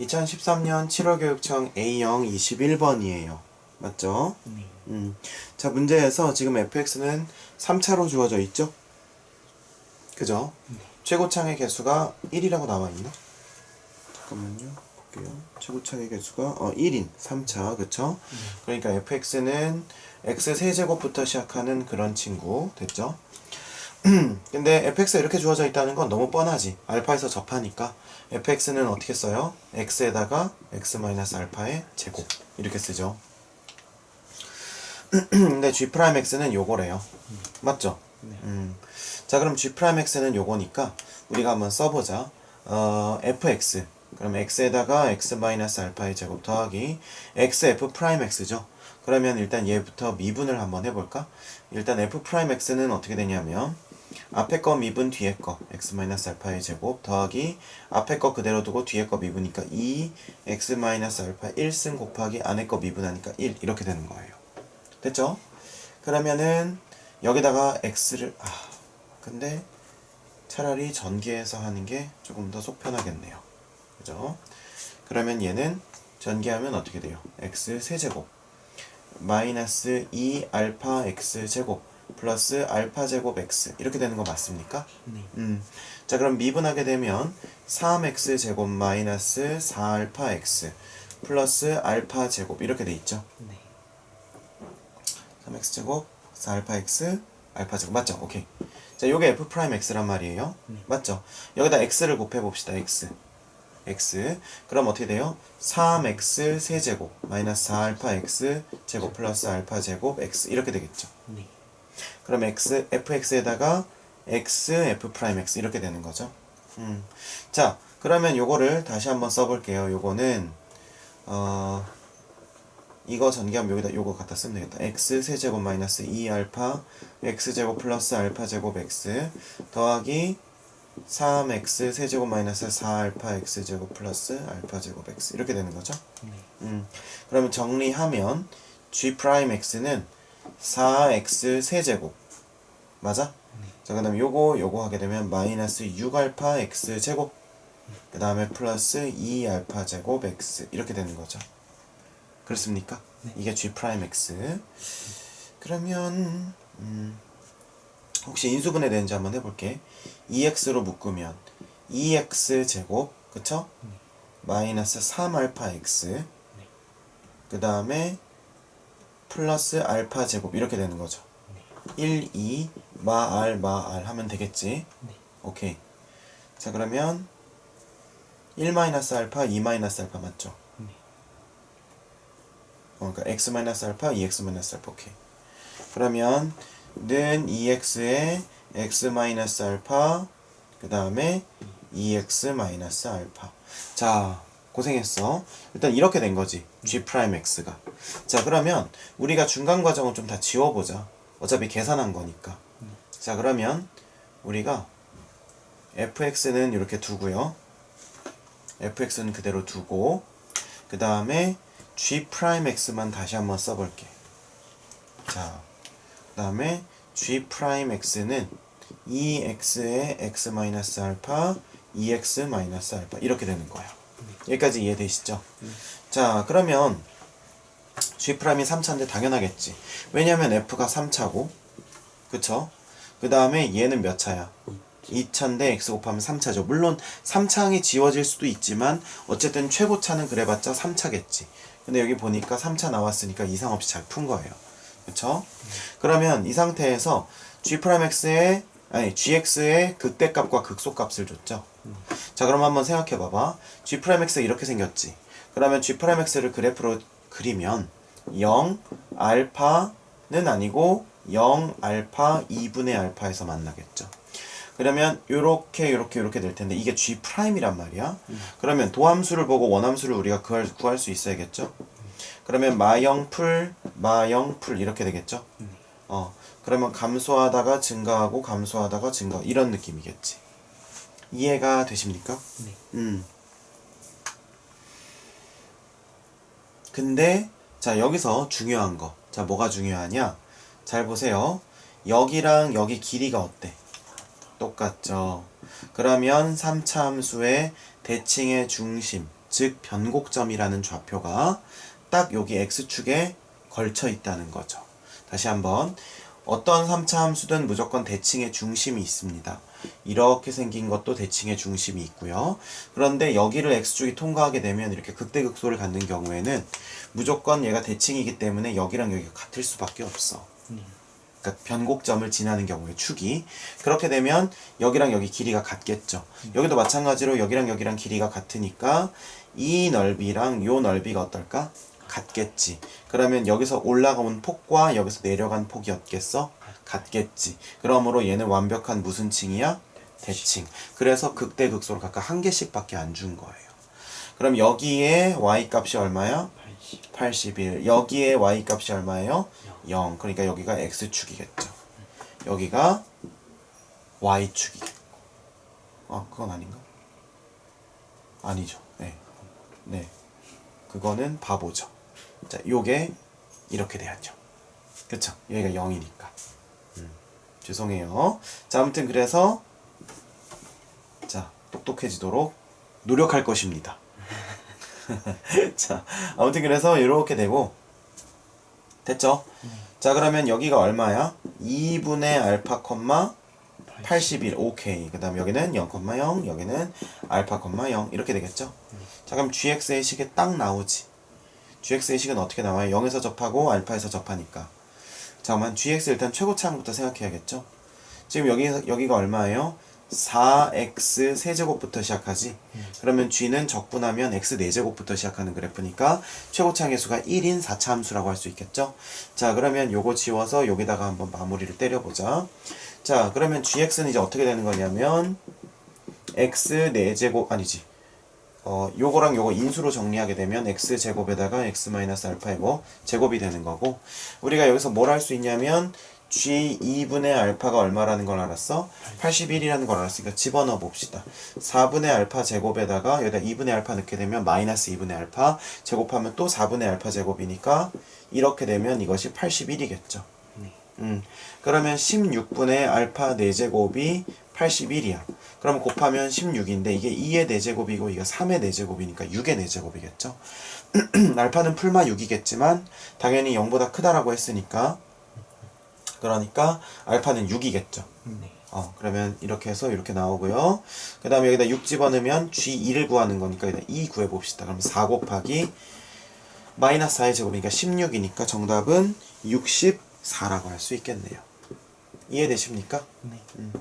2013년 7월 교육청 A형 21번이에요. 맞죠? 네. 음. 자, 문제에서 지금 fx는 3차로 주어져 있죠? 그죠? 최고창의 개수가 1이라고 나와 있나? 잠깐만요. 볼게요. 최고창의 개수가 어 1인 3차. 그쵸? 그러니까 fx는 x 세제곱부터 시작하는 그런 친구 됐죠? 근데 fx가 이렇게 주어져 있다는 건 너무 뻔하지. 알파에서 접하니까 fx는 어떻게 써요? x에다가 x 마이너스 알파의 제곱 이렇게 쓰죠. 근데 g'x는 요거래요. 맞죠? 음. 자 그럼 g'x는 요거니까 우리가 한번 써보자. 어, fx 그럼 x에다가 x 마이너스 알파의 제곱 더하기 xf 프라임 x죠. 그러면 일단 얘부터 미분을 한번 해볼까? 일단 f 프라임 x는 어떻게 되냐면 앞에 거 미분 뒤에 거 x 마이너스 알파의 제곱 더하기 앞에 거 그대로 두고 뒤에 거 미분이니까 2 x 마이너스 알파 1승 곱하기 안에 거 미분하니까 1 이렇게 되는 거예요. 됐죠? 그러면은 여기다가 x를 아 근데 차라리 전개해서 하는 게 조금 더 속 편하겠네요. 그죠? 그러면 얘는 전개하면 어떻게 돼요? x 세제곱 마이너스 2 알파 x 제곱 플러스 알파 제곱 x 이렇게 되는 거 맞습니까? 네. 음. 자 그럼 미분하게 되면 3x 제곱 마이너스 4알파 x 플러스 알파 제곱 이렇게 돼 있죠. 네. 3x 제곱 4알파 x 알파 제곱 맞죠? 오케이. 자 요게 f 프라임 x란 말이에요. 맞죠? 여기다 x를 곱해 봅시다. x x 그럼 어떻게 돼요? 3x 세제곱 마이너스 4알파 x 제곱 플러스 알파 제곱 x 이렇게 되겠죠. 네. 그럼 x fx에다가 x f 프라임 x 이렇게 되는 거죠. 음. 자, 그러면 요거를 다시 한번 써볼게요. 요거는 어 이거 전개하면 여기다 요거 갖다 쓰면 되겠다. x 세제곱 마이너스 2 알파 x 제곱 플러스 알파 제곱 x 더하기 3x 세제곱 마이너스 4 알파 x 제곱 플러스 알파 제곱 x 이렇게 되는 거죠. 네. 음, 그러면 정리하면 g 프라임 x는 4x 세제곱 맞아? 자 그 다음 요거 요거 하게 되면 마이너스 6알파 x 제곱 그 다음에 플러스 2알파 제곱 x 이렇게 되는 거죠. 그렇습니까? 이게 g 프라임 x. 그러면 음, 혹시 인수분해 되는지 한번 해볼게. 2x로 묶으면 2x 제곱 그쵸? 마이너스 3알파 x 그 다음에 플러스 알파 제곱 이렇게 되는 거죠. 1, 2, 마알, 마알 하면 되겠지. 네. 오케이. 자, 그러면 1 마이너스 알파, 2 마이너스 알파 맞죠? 네. 어, 그러니까 x 마이너스 알파, 2x 마이너스 알파. 오케이. 그러면 는 2x에 x 마이너스 알파, 그 다음에 2x 마이너스 알파. 자, 고생했어. 일단 이렇게 된 거지. g 프라임 x가. 자, 그러면 우리가 중간 과정은 좀 다 지워보자. 어차피 계산한 거니까. 자, 그러면 우리가 fx는 이렇게 두고요. fx는 그대로 두고 그 다음에 g 프라임 x만 다시 한번 써볼게. 자, 그 다음에 g 프라임 x는 2x에 x 마이너스 알파 2x 마이너스 알파 이렇게 되는 거야. 여기까지 이해되시죠? 자, 그러면 g 프라임이 3차인데 당연하겠지. 왜냐면 f가 3차고, 그쵸? 그 다음에 얘는 몇 차야? 2차인데 x 곱하면 3차죠. 물론 3차항이 지워질 수도 있지만 어쨌든 최고차는 그래봤자 3차겠지. 근데 여기 보니까 3차 나왔으니까 이상 없이 잘 푼 거예요. 그쵸? 그러면 이 상태에서 g'x의 아니 gx의 극대값과 극소값을 줬죠. 자 그럼 한번 생각해 봐봐. g'x 이렇게 생겼지. 그러면 g'x를 그래프로 그리면 0 알파는 아니고 0 알파 2분의 알파에서 만나겠죠. 그러면 요렇게 요렇게 요렇게 될 텐데 이게 g 프라임이란 말이야. 그러면 도함수를 보고 원함수를 우리가 구할, 구할 수 있어야겠죠. 그러면 마영 풀 마영 풀 이렇게 되겠죠. 어 그러면 감소하다가 증가하고 감소하다가 증가 이런 느낌이겠지. 이해가 되십니까? 네. 음. 근데 자 여기서 중요한 거. 자 뭐가 중요하냐? 잘 보세요. 여기랑 여기 길이가 어때? 똑같죠. 그러면 3차 함수의 대칭의 중심 즉 변곡점이라는 좌표가 딱 여기 x축에 걸쳐 있다는 거죠. 다시 한번 어떤 3차 함수든 무조건 대칭의 중심이 있습니다. 이렇게 생긴 것도 대칭의 중심이 있고요. 그런데 여기를 x축이 통과하게 되면 이렇게 극대극소를 갖는 경우에는 무조건 얘가 대칭이기 때문에 여기랑 여기가 같을 수밖에 없어. 그러니까 변곡점을 지나는 경우에 축이 그렇게 되면 여기랑 여기 길이가 같겠죠. 여기도 마찬가지로 여기랑 여기랑 길이가 같으니까 이 넓이랑 요 넓이가 어떨까? 같겠지. 그러면 여기서 올라가온 폭과 여기서 내려간 폭이 어떻겠어? 같겠지. 그러므로 얘는 완벽한 무슨 층이야? 대칭. 그래서 극대 극소를 각각 한 개씩밖에 안 준 거예요. 그럼 여기에 y 값이 얼마야? 80. 81. 여기에 y 값이 얼마예요? 0. 그러니까 여기가 x축이겠죠. 여기가 y축이겠고. 아, 그건 아닌가? 아니죠. 네. 네. 그거는 바보죠. 자, 요게 이렇게 돼야죠. 그쵸? 여기가 0이니까. 음, 죄송해요. 자, 아무튼 그래서 자, 똑똑해지도록 노력할 것입니다. 자, 아무튼 그래서 이렇게 되고 됐죠? 자, 그러면 여기가 얼마야? 2분의 알파 콤마 81 오케이. 그다음 여기는 0,0 여기는 알파 콤마 0 이렇게 되겠죠? 자, 그럼 gx의 식이 딱 나오지. gx의 식은 어떻게 나와요? 0에서 접하고 알파에서 접하니까. 잠깐만 gx 일단 최고차항부터 생각해야겠죠? 지금 여기 여기가 얼마예요? 4x 세제곱부터 시작하지. 그러면 g는 적분하면 x 4제곱부터 시작하는 그래프니까 최고차항의 수가 1인 4차 함수라고 할 수 있겠죠? 자, 그러면 요거 지워서 여기다가 한번 마무리를 때려보자. 자, 그러면 gx는 이제 어떻게 되는 거냐면 x 4제곱 아니지. 어, 요거랑 요거 인수로 정리하게 되면 x 제곱에다가 x 마이너스 알파의 뭐 제곱이 되는 거고 우리가 여기서 뭘 할 수 있냐면 g 2분의 알파가 얼마라는 걸 알았어? 81이라는 걸 알았으니까 집어넣어 봅시다. 4분의 알파 제곱에다가 여기다 2분의 알파 넣게 되면 마이너스 2분의 알파 제곱하면 또 4분의 알파 제곱이니까 이렇게 되면 이것이 81이겠죠. 네. 음, 그러면 16분의 알파 4제곱이 81이야. 그럼 곱하면 16인데 이게 2의 4제곱이고 이게 3의 4제곱이니까 6의 4제곱이겠죠. 알파는 풀마 6이겠지만 당연히 0보다 크다라고 했으니까 그러니까 알파는 6이겠죠. 네. 어, 그러면 이렇게 해서 이렇게 나오고요. 그 다음에 여기다 6 집어넣으면 G2를 구하는 거니까 여기다 2 구해봅시다. 그럼 4 곱하기 마이너스 4의 제곱이니까 16이니까 정답은 64라고 할 수 있겠네요. 이해되십니까? 네. 음.